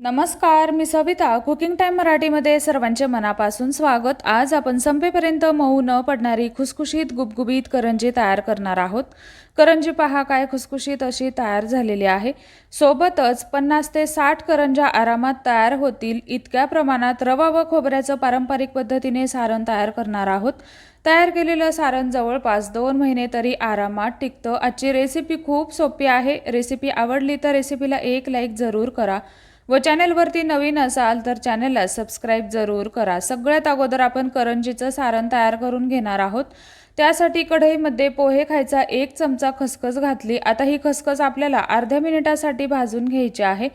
नमस्कार मी Savita cooking time मराठीमध्ये सर्वांचे मनापासून स्वागत. आज आपण संपेपर्यंत मऊ न पडणारी खुसखुशीत गुबगुबीत करंजी तयार करणार आहोत. करंजी पहा काय खुसखुशीत अशी तयार झालेली आहे. सोबतच पन्नास ते साठ करंजा आरामात तयार होतील. इतक्या प्रमाणात रवा व खोबऱ्याचं पारंपरिक पद्धतीने सारण तयार करणार आहोत. तयार केलेलं सारण जवळपास दोन महिने तरी आरामात टिकतं. आजची रेसिपी खूप सोपी आहे. रेसिपी आवडली तर रेसिपीला एक लाईक जरूर करा. व चॅनेलवरती नवीन असाल तर चॅनेलला सबस्क्राईब जरूर करा. सगळ्यात अगोदर आपण करंजीचं सारण तयार करून घेणार आहोत. त्यासाठी कढईमध्ये पोहे खायचा एक चमचा खसखस घातली. आता ही खसखस आपल्याला अर्ध्या मिनिटासाठी भाजून घ्यायची आहे.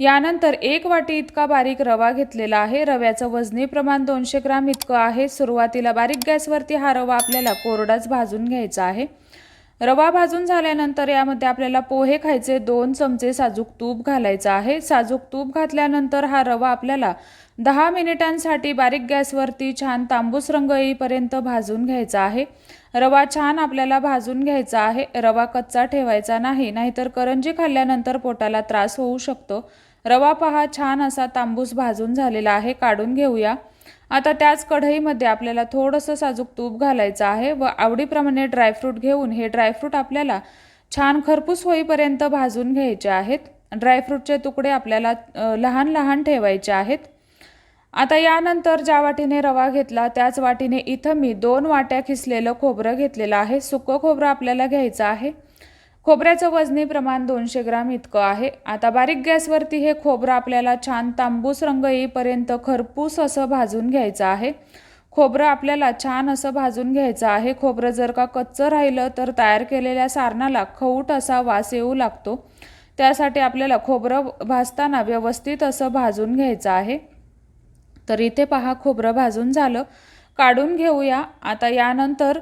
यानंतर एक वाटी इतका बारीक रवा घेतलेला आहे. रव्याचं वजनी प्रमाण दोनशे ग्राम इतकं आहे. सुरुवातीला बारीक गॅसवरती हा रवा आपल्याला कोरडाच भाजून घ्यायचा आहे. रवा भाजून झाल्यानंतर यामध्ये आपल्याला पोहे खायचे दोन चमचे साजूक तूप घालायचं आहे. साजूक तूप घातल्यानंतर हा रवा आपल्याला दहा मिनिटांसाठी बारीक गॅसवरती छान तांबूस रंग येईपर्यंत भाजून घ्यायचा आहे. रवा छान आपल्याला भाजून घ्यायचा आहे. रवा कच्चा ठेवायचा नाही नाहीतर करंजी खाल्ल्यानंतर पोटाला त्रास होऊ शकतो. रवा पहा छान असा तांबूस भाजून झालेला आहे. काढून घेऊया. आता त्याच कढईमध्ये आपल्याला थोडंसं साजूक तूप घालायचं आहे व आवडीप्रमाणे ड्रायफ्रूट घेऊन हे ड्रायफ्रूट आपल्याला छान खरपूस होईपर्यंत भाजून घ्यायचे आहेत. ड्रायफ्रूटचे तुकडे आपल्याला लहान लहान ठेवायचे आहेत. आता यानंतर ज्या वाटीने रवा घेतला त्याच वाटीने इथं मी दोन वाट्या खिसलेलं खोबरं घेतलेलं आहे. सुकं खोबरं आपल्याला घ्यायचं आहे. खोबऱ्याचं वजनी प्रमाण दोनशे ग्राम इतकं आहे. आता बारीक गॅसवरती हे खोबरं आपल्याला छान तांबूस रंग येईपर्यंत खरपूस असं भाजून घ्यायचं आहे. खोबरं आपल्याला छान असं भाजून घ्यायचं आहे. खोबरं जर का कच्चं राहिलं तर तयार केलेल्या सारणाला खऊट असा वास येऊ लागतो. त्यासाठी आपल्याला खोबरं भाजताना व्यवस्थित असं भाजून घ्यायचं आहे. तर इथे पहा खोबरं भाजून झालं. काढून घेऊया. आता यानंतर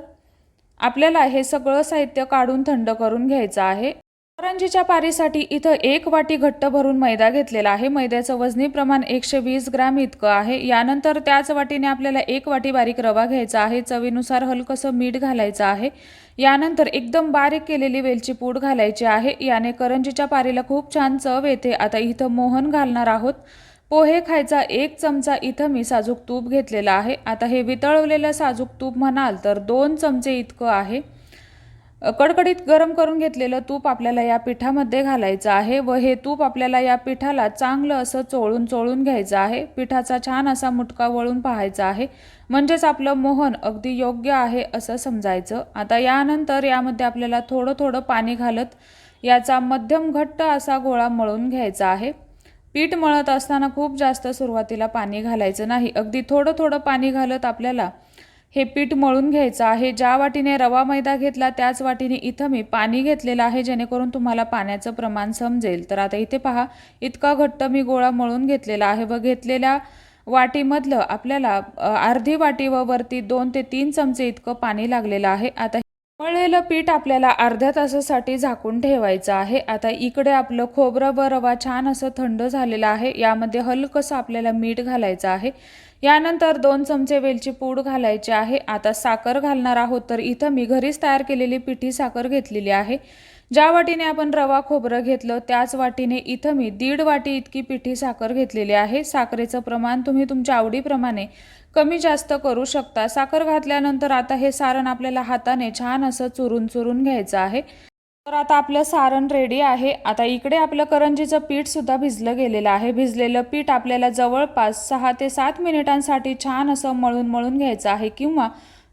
आपल्याला हे सगळं साहित्य काढून थंड करून घ्यायचं आहे. करंजीच्या पारीसाठी इथं एक वाटी घट्ट भरून मैदा घेतलेला आहे. मैद्याचं वजनी प्रमाण एकशे वीस ग्रॅम इतकं आहे. यानंतर त्याच वाटीने आपल्याला एक वाटी बारीक रवा घ्यायचा आहे. चवीनुसार हलकंसं मीठ घालायचं आहे. यानंतर एकदम बारीक केलेली वेलची पूड घालायची आहे. याने करंजीच्या पारीला खूप छान चव येते. आता इथं मोहन घालणार आहोत. पोहे खायचा एक चमचा इथं मी साजूक तूप घेतलेलं आहे. आता हे वितळवलेलं साजूक तूप म्हणाल तर दोन चमचे इतकं आहे. कडकडीत गरम करून घेतलेलं तूप आपल्याला या पिठामध्ये घालायचं आहे व हे तूप आपल्याला या पिठाला चांगलं असं चोळून चोळून घ्यायचं आहे. पिठाचा छान असा मुटका वळून पाहायचा आहे. म्हणजेच आपलं मोहन अगदी योग्य आहे असं समजायचं. आता यानंतर यामध्ये आपल्याला थोडं थोडं पाणी घालत याचा मध्यम घट्ट असा गोळा मळून घ्यायचा आहे. पीठ मळत असताना खूप जास्त सुरुवातीला पाणी घालायचं नाही. अगदी थोडं थोडं पाणी घालत आपल्याला हे पीठ मळून घ्यायचं आहे. ज्या वाटीने रवा मैदा घेतला त्याच वाटीने इथं मी पाणी घेतलेलं आहे जेणेकरून तुम्हाला पाण्याचं प्रमाण समजेल. तर आता इथे पहा इतका घट्ट मी गोळा मळून घेतलेला आहे. व घेतलेल्या वाटीमधलं आपल्याला अर्धी वाटी व वरती दोन ते तीन चमचे इतकं पाणी लागलेलं आहे. आता मळलेलं पीठ आपल्याला अर्ध्या तासासाठी झाकून ठेवायचं आहे. आता इकडे आपलं खोबरं व रवा छान असं थंड झालेलं आहे. यामध्ये हलकंसं आपल्याला मीठ घालायचं आहे. यानंतर दोन चमचे वेलची पूड घालायची आहे. आता साखर घालणार आहोत तर इथं मी घरीच तयार केलेली पिठी साखर घेतलेली आहे. ज्या वाटीने आपण रवा खोबरं घेतलं त्याच वाटीने इथं मी दीड वाटी इतकी पिठी साखर घेतलेली आहे. साखरेचं प्रमाण तुम्ही तुमच्या आवडीप्रमाणे कमी जास्त करू शकता. साखर घातल्यानंतर आता हे सारण आपल्याला हाताने छान असं चुरून चुरून घ्यायचं आहे. तर आता आपलं सारण रेडी आहे. आता इकडे आपलं करंजीचं पीठसुद्धा भिजलं गेलेलं आहे. भिजलेलं पीठ आपल्याला जवळपास सहा ते सात मिनिटांसाठी छान असं मळून मळून घ्यायचं आहे किंवा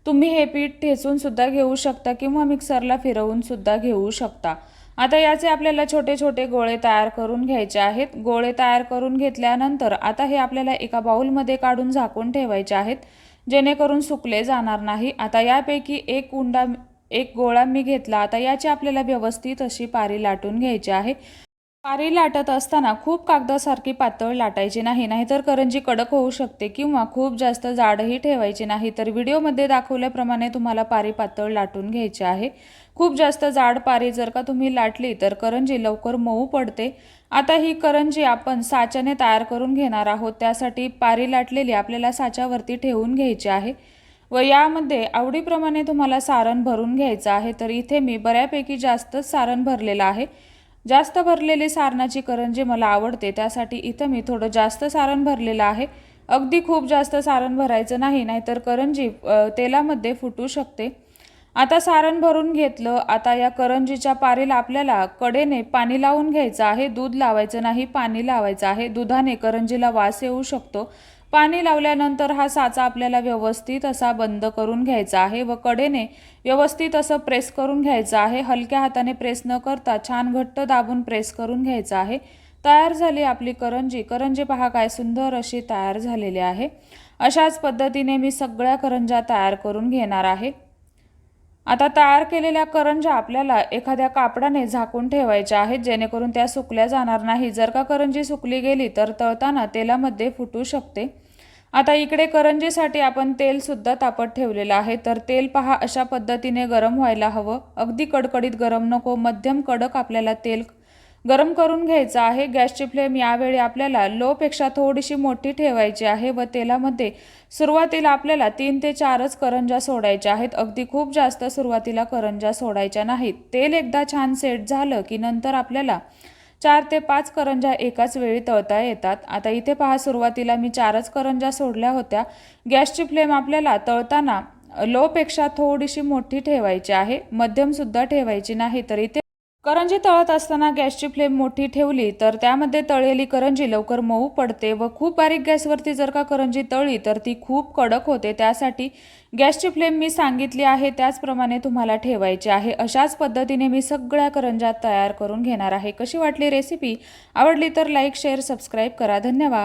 तुम्ही हे पीठ ठेचूनसुद्धा घेऊ शकता किंवा मिक्सरला फिरवूनसुद्धा घेऊ शकता. आता याचे आपल्याला छोटे छोटे गोळे तयार करून घ्यायचे आहेत. गोळे तयार करून घेतल्यानंतर आता हे आपल्याला एका बाउलमध्ये काढून झाकून ठेवायचे आहेत. जेणेकरून सुकले जाणार नाही. आता यापैकी एक उंडा एक गोळा मी घेतला. आता याची आपल्याला व्यवस्थित अशी पारी लाटून घ्यायची आहे. पारी लाटत असताना खूप कागदासारखी पातळ लाटायची नाही नाहीतर करंजी कडक होऊ शकते किंवा खूप जास्त जाडही ठेवायची नाही. तर व्हिडिओमध्ये दाखवल्याप्रमाणे तुम्हाला पारी पातळ लाटून घ्यायची आहे. खूप जास्त जाड पारी जर का तुम्ही लाटली तर करंजी लवकर मऊ पडते. आता ही करंजी आपण साच्याने तयार करून घेणार आहोत. त्यासाठी पारी लाटलेली आपल्याला साच्यावरती ठेवून घ्यायची आहे व यामध्ये आवडीप्रमाणे तुम्हाला सारण भरून घ्यायचं आहे. तर इथे मी बऱ्यापैकी जास्तच सारण भरलेलं आहे. जास्त भरलेली सारणाची करंजी मला आवडते त्यासाठी इथं मी थोडं जास्त सारण भरलेलं आहे. अगदी खूप जास्त सारण भरायचं नाही नाहीतर करंजी तेलामध्ये फुटू शकते. आता सारण भरून घेतलं आता या करंजीच्या पारीला आपल्याला कडेने पाणी लावून घ्यायचं आहे दूध लावायचं नाही पाणी लावायचं आहे दुधाने करंजीला वास येऊ शकतो. पाणी लावल्यानंतर हा साचा आपल्याला व्यवस्थित असा बंद करून घ्यायचा आहे व कडेने व्यवस्थित असं प्रेस करून घ्यायचं आहे. हलक्या हाताने प्रेस न करता छान घट्ट दाबून प्रेस करून घ्यायचा आहे. तयार झाली आपली करंजी. करंजी पहा काय सुंदर अशी तयार झालेली आहे. अशाच पद्धतीने मी सगळ्या करंजा तयार करून घेणार आहे. आता तयार केलेल्या करंजा आपल्याला एखाद्या कापडाने झाकून ठेवायच्या आहेत जेणेकरून त्या सुकल्या जाणार नाही. जर का करंजी सुकली गेली तर तळताना तेलामध्ये फुटू शकते. आता इकडे करंजीसाठी आपण तेलसुद्धा तापत ठेवलेलं आहे. तर तेल पहा अशा पद्धतीने गरम व्हायला हवं. अगदी कडकडीत गरम नको मध्यम कडक आपल्याला तेल गरम करून घ्यायचं आहे. गॅसची फ्लेम यावेळी आपल्याला लोपेक्षा थोडीशी मोठी ठेवायची आहे व तेलामध्ये सुरुवातीला आपल्याला तीन ते चारच करंजा सोडायच्या आहेत. अगदी खूप जास्त सुरुवातीला करंजा सोडायच्या नाहीत. तेल एकदा छान सेट झालं की नंतर आपल्याला चार ते पाच करंजा एकाच वेळी तळता येतात. आता इथे पहा सुरुवातीला मी चारच करंजा सोडल्या होत्या. गॅसची फ्लेम आपल्याला तळताना लोपेक्षा थोडीशी मोठी ठेवायची आहे. मध्यमसुद्धा ठेवायची नाही तर इथे करंजी तळत असताना गॅसची फ्लेम मोठी ठेवली तर त्यामध्ये तळलेली करंजी लवकर मऊ पडते व खूप बारीक गॅसवरती जर का करंजी तळली तर ती खूप कडक होते. त्यासाठी गॅसची फ्लेम मी सांगितली आहे त्याचप्रमाणे तुम्हाला ठेवायची आहे. अशाच पद्धतीने मी सगळ्या करंजा तयार करून घेणार आहे. कशी वाटली रेसिपी आवडली तर लाईक शेअर सबस्क्राईब करा. धन्यवाद.